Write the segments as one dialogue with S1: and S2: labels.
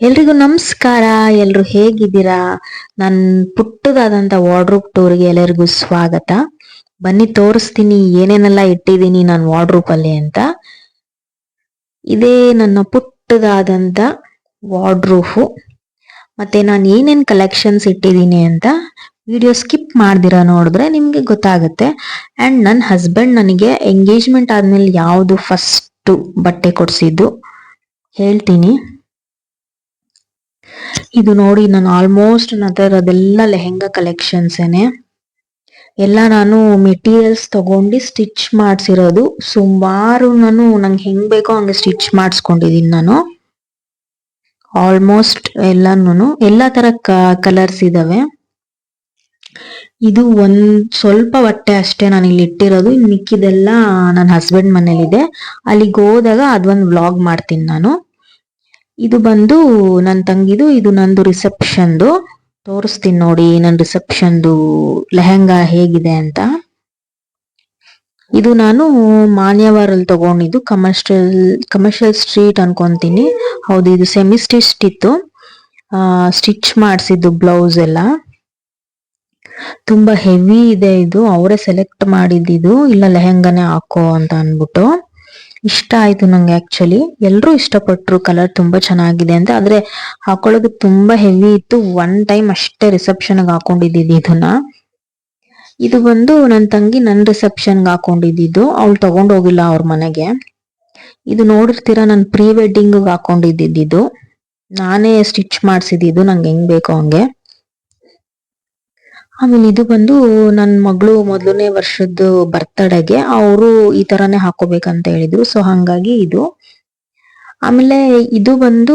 S1: ಎಲ್ರಿಗೂ ನಮಸ್ಕಾರ, ಎಲ್ರು ಹೇಗಿದ್ದೀರಾ? ನನ್ನ ಪುಟ್ಟದಾದಂತ ವಾರ್ಡ್ರೂಪ್ ಟೂರ್ಗೆ ಎಲ್ಲರಿಗೂ ಸ್ವಾಗತ. ಬನ್ನಿ, ತೋರಿಸ್ತೀನಿ, ಏನೇನೆಲ್ಲ ಇಟ್ಟಿದ್ದೀನಿ ನಾನು ವಾರ್ಡ್ರೂಪ್ ಅಲ್ಲಿ ಅಂತ. ಇದೇ ನನ್ನ ಪುಟ್ಟದಾದಂತ ವಾರ್ಡ್ರೂಫು ಮತ್ತೆ ನಾನು ಏನೇನ್ ಕಲೆಕ್ಷನ್ಸ್ ಇಟ್ಟಿದ್ದೀನಿ ಅಂತ ವಿಡಿಯೋ ಸ್ಕಿಪ್ ಮಾಡ್ದಿರಾ ನೋಡಿದ್ರೆ ನಿಮ್ಗೆ ಗೊತ್ತಾಗುತ್ತೆ. ಅಂಡ್ ನನ್ನ ಹಸ್ಬೆಂಡ್ ನನಗೆ ಎಂಗೇಜ್ಮೆಂಟ್ ಆದ್ಮೇಲೆ ಯಾವುದು ಫಸ್ಟ್ ಬಟ್ಟೆ ಕೊಡಿಸಿದ್ದು ಹೇಳ್ತೀನಿ. ಇದು ನೋಡಿ ನಾನು ಆಲ್ಮೋಸ್ಟ್ ನನ್ನ ಅದೆಲ್ಲ ಲೆಹೆಂಗಾ ಕಲೆಕ್ಷನ್ಸ್ ಏನೆ. ಎಲ್ಲ ನಾನು ಮೆಟೀರಿಯಲ್ಸ್ ತಗೊಂಡು ಸ್ಟಿಚ್ ಮಾಡಿಸಿರೋದು. ಸುಮಾರು ನಾನು ನಂಗೆ ಹೆಂಗ್ ಬೇಕೋ ಹಂಗೆ ಸ್ಟಿಚ್ ಮಾಡಿಸ್ಕೊಂಡಿದ್ದೀನಿ ನಾನು. ಆಲ್ಮೋಸ್ಟ್ ಎಲ್ಲಾನು ಎಲ್ಲ ತರ ಕಲರ್ಸ್ ಇದಾವೆ. ಇದು ಒಂದ್ ಸ್ವಲ್ಪ ಬಟ್ಟೆ ಅಷ್ಟೇ ನಾನು ಇಲ್ಲಿ ಇಟ್ಟಿರೋದು. ಮಿಕ್ಕಿದೆಲ್ಲ ನನ್ನ ಹಸ್ಬೆಂಡ್ ಮನೇಲಿದೆ. ಅಲ್ಲಿಗೆ ಹೋದಾಗ ಅದೊಂದು ವ್ಲಾಗ್ ಮಾಡ್ತೀನಿ ನಾನು. ಇದು ಬಂದು ನನ್ನ ತಂಗಿದು, ಇದು ನಂದು ರಿಸೆಪ್ಷನ್ದು ತೋರಿಸ್ತೀನಿ ನೋಡಿ ನನ್ನ ರಿಸೆಪ್ಷನ್ದು ಲೆಹೆಂಗಾ ಹೇಗಿದೆ ಅಂತ. ಇದು ನಾನು ಮಾನ್ಯವಾರಲ್ಲಿ ತಗೊಂಡಿದ್ದು ಕಮರ್ಷಿಯಲ್ ಕಮರ್ಷಿಯಲ್ ಸ್ಟ್ರೀಟ್ ಅನ್ಕೊಂತೀನಿ. ಹೌದು, ಇದು ಸೆಮಿ ಸ್ಟಿಚ್ ಇತ್ತು ಸ್ಟಿಚ್ ಮಾಡಿಸಿದ್ದು ಬ್ಲೌಸ್ ಎಲ್ಲ. ತುಂಬಾ ಹೆವಿ ಇದೆ ಇದು, ಅವರೇ ಸೆಲೆಕ್ಟ್ ಮಾಡಿದ್ದು ಇಲ್ಲ, ಲೆಹೆಂಗಾನೇ ಹಾಕೋ ಅಂತ ಅನ್ಬಿಟ್ಟು ಇಷ್ಟ ಆಯ್ತು ನಂಗೆ ಆಕ್ಚುಲಿ ಎಲ್ಲರೂ ಇಷ್ಟಪಟ್ರು ಕಲರ್ ತುಂಬಾ ಚೆನ್ನಾಗಿದೆ ಅಂತ. ಆದ್ರೆ ಹಾಕೊಳ್ಳೋದು ತುಂಬಾ ಹೆವಿ ಇತ್ತು. ಒನ್ ಟೈಮ್ ಅಷ್ಟೇ ರಿಸೆಪ್ಷನ್ ಹಾಕೊಂಡಿದ್ದು ಇದನ್ನ. ಇದು ಬಂದು ನನ್ನ ತಂಗಿ ನನ್ನ ರಿಸೆಪ್ಷನ್ ಹಾಕೊಂಡಿದ್ದು ಅವ್ಳು ತಗೊಂಡೋಗಿಲ್ಲ ಅವ್ರ ಮನೆಗೆ. ಇದು ನೋಡಿರ್ತೀರಾ, ನಾನು ಪ್ರೀ ವೆಡ್ಡಿಂಗ್ ಹಾಕೊಂಡಿದ್ದು ನಾನೇ ಸ್ಟಿಚ್ ಮಾಡಿಸಿದ್ದು ನಂಗೆ ಹೆಂಗ್ ಬೇಕೋ ಹಂಗೆ. ಆಮೇಲೆ ಇದು ಬಂದು ನನ್ ಮಗಳು ಮೊದಲನೇ ವರ್ಷದ ಬರ್ತಡೆಗೆ ಅವರು ಈ ತರಾನೇ ಹಾಕೋಬೇಕಂತ ಹೇಳಿದ್ರು. ಸೊ ಹಂಗಾಗಿ ಇದು. ಆಮೇಲೆ ಇದು ಬಂದು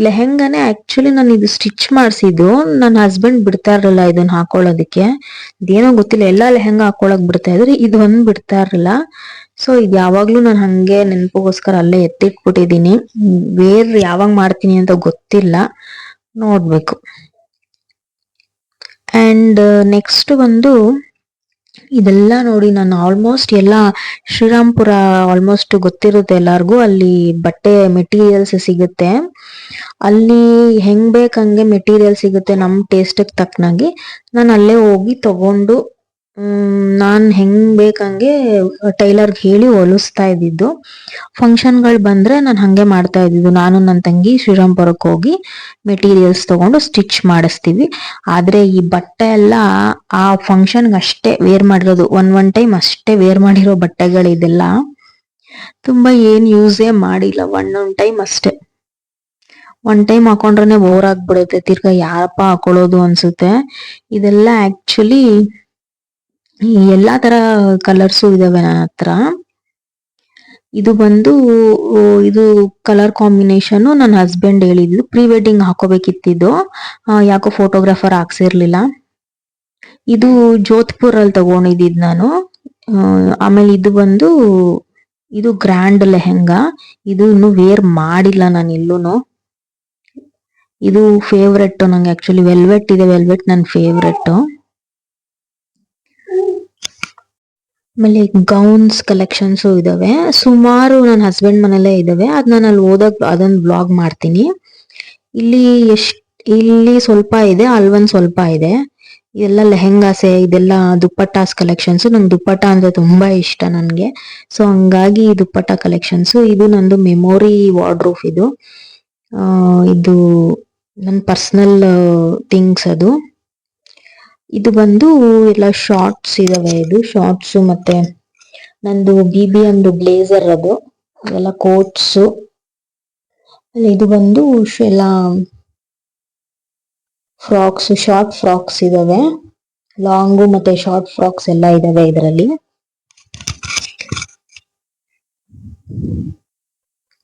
S1: ಲೆಹೆಂಗಾನೆ ಆಕ್ಚುಲಿ ನಾನು ಇದು ಸ್ಟಿಚ್ ಮಾಡಿಸಿದ್ದು. ನನ್ನ ಹಸ್ಬೆಂಡ್ ಬಿಡ್ತಾ ಇರಲಿಲ್ಲ ಇದನ್ನ ಹಾಕೊಳ್ಳೋದಕ್ಕೆ. ಇದೇನೋ ಗೊತ್ತಿಲ್ಲ, ಎಲ್ಲಾ ಲೆಹೆಂಗಾ ಹಾಕೊಳಕ್ ಬಿಡ್ತಾ ಇದ್ರೆ ಇದು ಒಂದ್ ಬಿಡ್ತಾ ಇರಲಿಲ್ಲ. ಸೊ ಇದು ಯಾವಾಗ್ಲೂ ನಾನು ಹಂಗೆ ನೆನಪುಗೋಸ್ಕರ ಅಲ್ಲೇ ಎತ್ತಿಟ್ಬಿಟ್ಟಿದೀನಿ. ಬೇರೆ ಯಾವಾಗ ಮಾಡ್ತೀನಿ ಅಂತ ಗೊತ್ತಿಲ್ಲ. ನೋಡ್ಬೇಕು. ಅಂಡ್ ನೆಕ್ಸ್ಟ್ ಬಂದು ಇದೆಲ್ಲ ನೋಡಿ ನಾನು ಆಲ್ಮೋಸ್ಟ್ ಎಲ್ಲ ಶ್ರೀರಾಮ್ಪುರ ಆಲ್ಮೋಸ್ಟ್ ಗೊತ್ತಿರುತ್ತೆ ಎಲ್ಲಾರ್ಗು. ಅಲ್ಲಿ ಬಟ್ಟೆ ಮೆಟೀರಿಯಲ್ಸ್ ಸಿಗುತ್ತೆ. ಅಲ್ಲಿ ಹೆಂಗ್ ಬೇಕಂಗೆ ಮೆಟೀರಿಯಲ್ ಸಿಗುತ್ತೆ ನಮ್ಮ ಟೇಸ್ಟ್ ತಕ್ಕನಾಗಿ ನಾನು ಅಲ್ಲೇ ಹೋಗಿ ತಗೊಂಡು ನಾನ್ ಹೆಂಗ್ ಬೇಕಂಗೆ ಟೈಲರ್ಗೆ ಹೇಳಿ ಹೊಲಿಸ್ತಾ ಇದ್ದಿದ್ದು. ಫಂಕ್ಷನ್ಗಳು ಬಂದ್ರೆ ನಾನು ಹಂಗೆ ಮಾಡ್ತಾ ಇದ್ದಿದ್ದು. ನಾನು ನನ್ನ ತಂಗಿ ಶ್ರೀರಾಮ್ಪುರಕ್ಕೆ ಹೋಗಿ ಮೆಟೀರಿಯಲ್ಸ್ ತಗೊಂಡು ಸ್ಟಿಚ್ ಮಾಡಿಸ್ತೀವಿ. ಆದ್ರೆ ಈ ಬಟ್ಟೆ ಎಲ್ಲ, ಆ ಫಂಕ್ಷನ್ ಅಷ್ಟೇ ವೇರ್ ಮಾಡಿರೋದು. ಒನ್ ಒನ್ ಟೈಮ್ ಅಷ್ಟೇ ವೇರ್ ಮಾಡಿರೋ ಬಟ್ಟೆಗಳು ಇದೆಲ್ಲ, ತುಂಬಾ ಏನ್ ಯೂಸೇ ಮಾಡಿಲ್ಲ. ಒನ್ ಒನ್ ಟೈಮ್ ಅಷ್ಟೇ. ಒನ್ ಟೈಮ್ ಹಾಕೊಂಡ್ರೆ ಬೋರ್ ಆಗ್ಬಿಡುತ್ತೆ. ತಿರ್ಗಾ ಯಾರಪ್ಪ ಹಾಕೊಳ್ಳೋದು ಅನ್ಸುತ್ತೆ. ಇದೆಲ್ಲ ಆಕ್ಚುಲಿ ಎಲ್ಲಾ ತರ ಕಲರ್ಸು ಇದಾವೆ ನನ್ನ ಹತ್ರ. ಇದು ಬಂದು ಇದು ಕಲರ್ ಕಾಂಬಿನೇಷನ್ ನನ್ನ ಹಸ್ಬೆಂಡ್ ಹೇಳಿದ್ದು. ಪ್ರೀ ವೆಡ್ಡಿಂಗ್ ಹಾಕೋಬೇಕಿತ್ತಿದ್ದು ಯಾಕೋ ಫೋಟೋಗ್ರಾಫರ್ ಹಾಕ್ಸಿರ್ಲಿಲ್ಲ ಇದು ಜೋಧ್ಪುರ್ ಅಲ್ಲಿ ತಗೊಂಡಿದ್ದು ನಾನು ಆಮೇಲೆ ಇದು ಬಂದು, ಇದು ಗ್ರ್ಯಾಂಡ್ ಲೆಹೆಂಗಾ. ಇದು ಇನ್ನು ವೇರ್ ಮಾಡಿಲ್ಲ ನಾನು ಇಲ್ಲೂ ಇದು ಫೇವ್ರೆಟ್ ನಂಗೆ ಆಕ್ಚುಲಿ ವೆಲ್ವೆಟ್ ಇದೆ ವೆಲ್ವೆಟ್ ನನ್ನ ಫೇವ್ರೆಟ್ ಆಮೇಲೆ ಗೌನ್ಸ್ ಕಲೆಕ್ಷನ್ಸ್ ಇದಾವೆ. ಸುಮಾರು ನನ್ನ ಹಸ್ಬೆಂಡ್ ಮನೆಯಲ್ಲೇ ಇದಾವೆ. ಅದ್ ನಾನು ಅಲ್ಲಿ ಓದಕ್ ಅದನ್ನ ಬ್ಲಾಗ್ ಮಾಡ್ತೀನಿ. ಇಲ್ಲಿ ಎಷ್ಟ್, ಇಲ್ಲಿ ಸ್ವಲ್ಪ ಇದೆ ಅಲ್ವೊಂದ್ ಸ್ವಲ್ಪ ಇದೆ. ಇದೆಲ್ಲ ಲೆಹೆಂಗಾಸೆ, ಇದೆಲ್ಲ ದುಪ್ಪಟ್ಟಾಸ್ ಕಲೆಕ್ಷನ್ಸ್ ನಂಗೆ ದುಪ್ಪಟ್ಟ ಅಂದ್ರೆ ತುಂಬಾ ಇಷ್ಟ ನನ್ಗೆ. ಸೊ ಹಂಗಾಗಿ ದುಪ್ಪಟ್ಟ ಕಲೆಕ್ಷನ್ಸ್ ಇದು ನಂದು ಮೆಮೊರಿ ವಾರ್ಡ್ರೂಫ್ ಇದು. ಇದು ನನ್ನ ಪರ್ಸನಲ್ ಥಿಂಗ್ಸ್ ಅದು. ಇದು ಬಂದು ಎಲ್ಲ ಶಾರ್ಟ್ಸ್ ಇದಾವೆ ಇದು ಶಾರ್ಟ್ಸ್ ಮತ್ತೆ ನಂದು ಬಿ ಬಿ ಒಂದು ಬ್ಲೇಸರ್ ಅದು ಎಲ್ಲ ಕೋಟ್ಸ್ ಇದು ಬಂದು ಎಲ್ಲ ಫ್ರಾಕ್ಸ್ ಶಾರ್ಟ್ ಫ್ರಾಕ್ಸ್ ಇದಾವೆ. ಲಾಂಗು ಮತ್ತೆ ಶಾರ್ಟ್ ಫ್ರಾಕ್ಸ್ ಎಲ್ಲ ಇದಾವೆ ಇದರಲ್ಲಿ.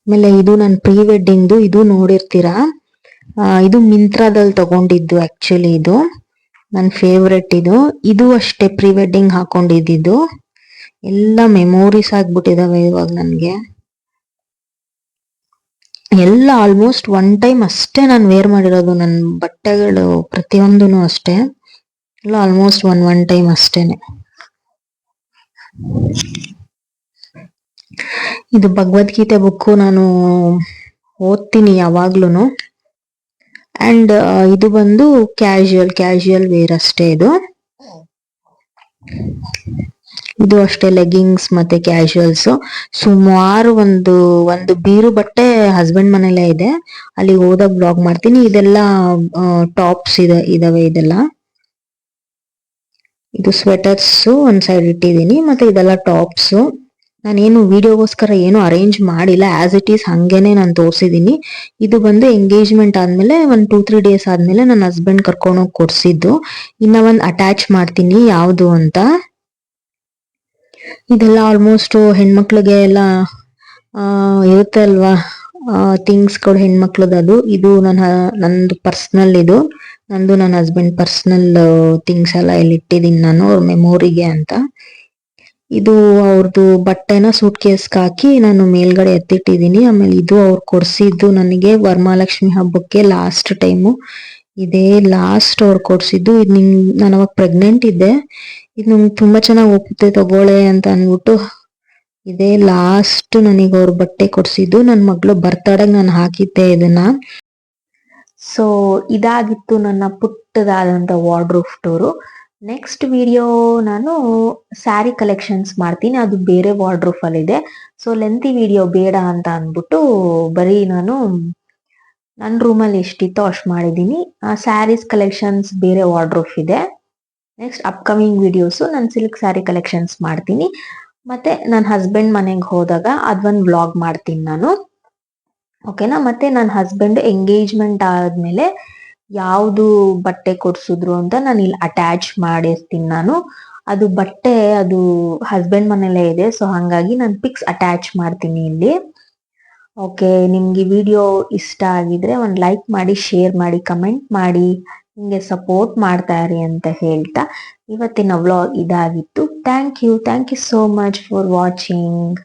S1: ಆಮೇಲೆ ಇದು ನಾನು ಪ್ರೀ ವೆಡ್ಡಿಂಗ್ ಇದು ನೋಡಿರ್ತೀರಾ? ಇದು ಮಿಂತ್ರಾದಲ್ಲಿ ತಗೊಂಡಿದ್ದು ಆಕ್ಚುಲಿ ಇದು. ನನ್ನ ಫೇವ್ರೆಟ್ ಇದು. ಇದು ಅಷ್ಟೇ ಪ್ರೀ ವೆಡ್ಡಿಂಗ್ ಹಾಕೊಂಡಿದ್ದು ಎಲ್ಲ ಮೆಮೊರೀಸ್ ಆಗ್ಬಿಟ್ಟಿದಾವೆ ಇವಾಗ ನನಗೆ. ಎಲ್ಲ ಆಲ್ಮೋಸ್ಟ್ ಒನ್ ಟೈಮ್ ಅಷ್ಟೇ ನಾನು ವೇರ್ ಮಾಡಿರೋದು. ನನ್ನ ಬಟ್ಟೆಗಳು ಪ್ರತಿಯೊಂದೂ ಅಷ್ಟೇ. ಎಲ್ಲ ಆಲ್ಮೋಸ್ಟ್ ಒನ್ ಒನ್ ಟೈಮ್ ಅಷ್ಟೇನೆ. ಇದು ಭಗವದ್ಗೀತೆ ಬುಕ್ಕು ನಾನು ಓದ್ತೀನಿ ಯಾವಾಗ್ಲೂ ಅಂಡ್ ಇದು ಬಂದು ಕ್ಯಾಶುಯಲ್ ಕ್ಯಾಶುಯಲ್ ವೇರ್ ಅಷ್ಟೇ ಇದು. ಇದು ಅಷ್ಟೇ ಲೆಗ್ಗಿಂಗ್ಸ್ ಮತ್ತೆ ಕ್ಯಾಶುಯಲ್ಸ್ ಸುಮಾರು ಒಂದು ಒಂದು ಬೀರು ಬಟ್ಟೆ ಹಸ್ಬೆಂಡ್ ಮನೇಲೆ ಇದೆ. ಅಲ್ಲಿ ಹೋದಾಗ ಬ್ಲಾಗ್ ಮಾಡ್ತೀನಿ. ಇದೆಲ್ಲ ಟಾಪ್ಸ್ ಇದೆ, ಇದಾವೆ ಇದೆಲ್ಲ. ಇದು ಸ್ವೆಟರ್ಸ್ ಒಂದ್ ಸೈಡ್ ಇಟ್ಟಿದ್ದೀನಿ. ಮತ್ತೆ ಇದೆಲ್ಲ ಟಾಪ್ಸ್ ನಾನೇನು ವಿಡಿಯೋಗೋಸ್ಕರ ಏನು ಅರೇಂಜ್ ಮಾಡಿಲ್ಲ ಆಸ್ ಇಟ್ ಈಸ್ ಹಂಗೇನೆ ನಾನು ತೋರಿಸಿದ್ದೀನಿ. ಇದು ಬಂದು ಎಂಗೇಜ್ಮೆಂಟ್ ಆದಮೇಲೆ ಒಂದು ಟೂ ತ್ರೀ ಡೇಸ್ ಆದಮೇಲೆ ನನ್ನ ಹಸ್ಬೆಂಡ್ ಕರ್ಕೊಂಡೋಗಿ ಕೊಡಿಸಿದ್ದು. ಇನ್ನ ಒಂದು ಅಟ್ಯಾಚ್ ಮಾಡ್ತೀನಿ, ಯಾವುದು ಅಂತ. ಇದೆಲ್ಲ ಆಲ್ಮೋಸ್ಟ್ ಹೆಣ್ಮಕ್ಳಿಗೆ ಎಲ್ಲ ಇರುತ್ತೆ ಅಲ್ವಾ? ಥಿಂಗ್ಸ್ಗಳು ಹೆಣ್ಮಕ್ಳದ್ದು ಅದು. ಇದು ನನ್ನ ನಂದು ಪರ್ಸ್ನಲ್ ಇದು. ನಂದು ನನ್ನ ಹಸ್ಬೆಂಡ್ ಪರ್ಸ್ನಲ್ ಥಿಂಗ್ಸ್ ಎಲ್ಲ ಇಲ್ಲಿ ಇಟ್ಟಿದ್ದೀನಿ ನಾನು, ಅವ್ರ ಮೆಮೊರಿಗೆ ಅಂತ. ಇದು ಅವ್ರದ್ದು ಬಟ್ಟೆನ ಸೂಟ್ ಕೇಸ್ಗೆ ಹಾಕಿ ನಾನು ಮೇಲ್ಗಡೆ ಎತ್ತಿಟ್ಟಿದ್ದೀನಿ. ಆಮೇಲೆ ಇದು ಅವ್ರು ಕೊಡ್ಸಿದ್ದು ನನಗೆ ವರಮಹಾಲಕ್ಷ್ಮಿ ಹಬ್ಬಕ್ಕೆ ಲಾಸ್ಟ್ ಟೈಮು ಇದೇ ಲಾಸ್ಟ್ ಅವ್ರು ಕೊಡ್ಸಿದ್ದು. ಇದು ನಿಮ್, ನಾನು ಅವಾಗ ಪ್ರೆಗ್ನೆಂಟ್ ಇದ್ದೆ. ಇದು ನಂಗೆ ತುಂಬಾ ಚೆನ್ನಾಗಿ ಒಪ್ಪುತ್ತೆ ತಗೊಳ್ಳೆ ಅಂತ ಅಂದ್ಬಿಟ್ಟು ಇದೇ ಲಾಸ್ಟ್ ನನಗೆ ಅವ್ರ ಬಟ್ಟೆ ಕೊಡ್ಸಿದ್ದು. ನನ್ನ ಮಗಳು ಬರ್ತಡೇ ನಾನು ಹಾಕಿದ್ದೆ ಇದನ್ನ. ಸೊ ಇದಾಗಿತ್ತು ನನ್ನ ಪುಟ್ಟದಾದಂತ ವಾರ್ಡ್ರೂಫ್ ಟೂರು ನೆಕ್ಸ್ಟ್ ವಿಡಿಯೋ ನಾನು ಸ್ಯಾರಿ ಕಲೆಕ್ಷನ್ಸ್ ಮಾಡ್ತೀನಿ. ಅದು ಬೇರೆ ವಾರ್ಡ್ರೂಫಲ್ಲಿ ಇದೆ. ಸೊ ಲೆಂತಿ ವಿಡಿಯೋ ಬೇಡ ಅಂತ ಅಂದ್ಬಿಟ್ಟು ಬರೀ ನಾನು ನನ್ನ ರೂಮಲ್ಲಿ ಎಷ್ಟಿತ್ತೋ ಅಷ್ಟು ಮಾಡಿದ್ದೀನಿ. ಸ್ಯಾರೀಸ್ ಕಲೆಕ್ಷನ್ಸ್ ಬೇರೆ ವಾರ್ಡ್ರೂಫ್ ಇದೆ. ನೆಕ್ಸ್ಟ್ ಅಪ್ಕಮಿಂಗ್ ವಿಡಿಯೋಸು ನಾನು ಸಿಲ್ಕ್ ಸ್ಯಾರಿ ಕಲೆಕ್ಷನ್ಸ್ ಮಾಡ್ತೀನಿ. ಮತ್ತೆ ನನ್ನ ಹಸ್ಬೆಂಡ್ ಮನೆಗೆ ಹೋದಾಗ ಅದೊಂದು ವ್ಲಾಗ್ ಮಾಡ್ತೀನಿ ನಾನು. ಓಕೆನಾ ಮತ್ತೆ ನನ್ನ ಹಸ್ಬೆಂಡ್ ಎಂಗೇಜ್ಮೆಂಟ್ ಆದ್ಮೇಲೆ ಯಾವುದು ಬಟ್ಟೆ ಕೊಡ್ಸಿದ್ರು ಅಂತ ನಾನು ಇಲ್ಲಿ ಅಟ್ಯಾಚ್ ಮಾಡಿರ್ತೀನಿ ನಾನು. ಅದು ಬಟ್ಟೆ, ಅದು ಹಸ್ಬೆಂಡ್ ಮನೇಲೇ ಇದೆ ಸೊ ಹಂಗಾಗಿ ನಾನು ಪಿಕ್ಸ್ ಅಟ್ಯಾಚ್ ಮಾಡ್ತೀನಿ ಇಲ್ಲಿ. ಓಕೆ ನಿಮ್ಗೆ ವಿಡಿಯೋ ಇಷ್ಟ ಆಗಿದ್ರೆ ಒಂದು ಲೈಕ್ ಮಾಡಿ ಶೇರ್ ಮಾಡಿ ಕಮೆಂಟ್ ಮಾಡಿ ಹಿಂಗೆ ಸಪೋರ್ಟ್ ಮಾಡ್ತಾ ಇರಿ ಅಂತ ಹೇಳ್ತಾ ಇವತ್ತಿನ ವ್ಲಾಗ್ ಇದಾಗಿತ್ತು. Thank you thank you so much for watching